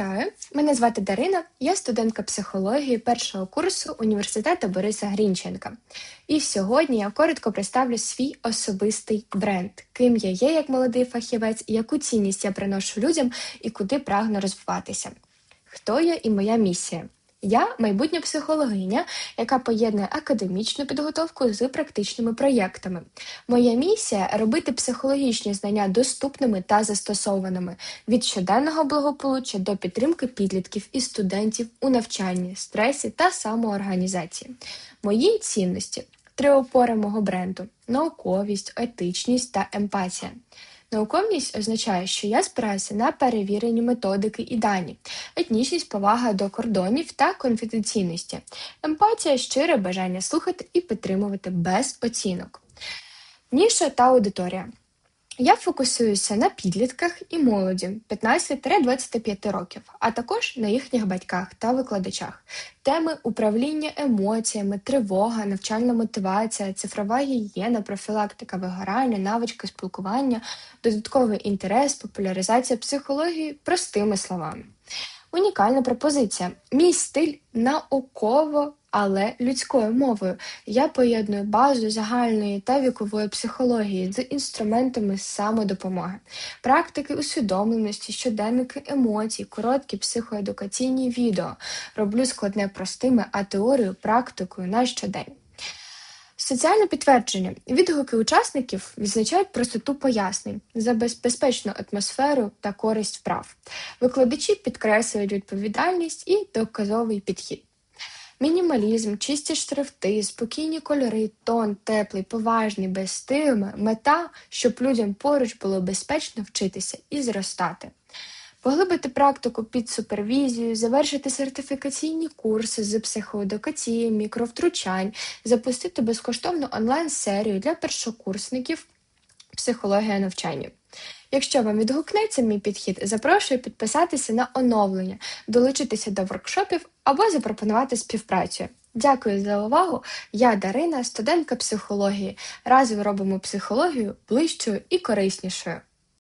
Вітаю! Мене звати Дарина, я студентка психології першого курсу університету Бориса Грінченка. І сьогодні я коротко представлю свій особистий бренд, ким я є як молодий фахівець, яку цінність я приношу людям і куди прагну розвиватися. Хто я і моя місія? Я майбутня психологиня, яка поєднує академічну підготовку з практичними проєктами. Моя місія робити психологічні знання доступними та застосованими від щоденного благополуччя до підтримки підлітків і студентів у навчанні, стресі та самоорганізації. Мої цінності три опори мого бренду: науковість, етичність та емпатія. Науковність означає, що я спираюся на перевірені методики і дані, етнічність, повага до кордонів та конфіденційності, емпатія, щире бажання слухати і підтримувати без оцінок. Ніша та аудиторія. Я фокусуюся на підлітках і молоді 15-25 років, а також на їхніх батьках та викладачах. Теми управління емоціями, тривога, навчальна мотивація, цифрова гігієна, профілактика вигорання, навички спілкування, додатковий інтерес, популяризація психології простими словами. Унікальна пропозиція. Мій стиль науково, але людською мовою. Я поєдную базу загальної та вікової психології з інструментами самодопомоги, практики усвідомленості, щоденники емоцій, короткі психоедукаційні відео. Роблю складне простими, а теорію практикою на щодень. Соціальне підтвердження. Відгуки учасників відзначають простоту пояснень, забезпечну атмосферу та користь вправ. Викладачі підкреслюють відповідальність і доказовий підхід. Мінімалізм, чисті шрифти, спокійні кольори, тон, теплий, поважний, без стигми, мета, щоб людям поруч було безпечно вчитися і зростати. Поглибити практику під супервізією, завершити сертифікаційні курси з психоедукації, мікровтручань, запустити безкоштовну онлайн-серію для першокурсників психологія навчання. Якщо вам відгукнеться мій підхід, запрошую підписатися на оновлення, долучитися до воркшопів або запропонувати співпрацю. Дякую за увагу! Я Дарина, студентка психології. Разом робимо психологію ближчою і кориснішою.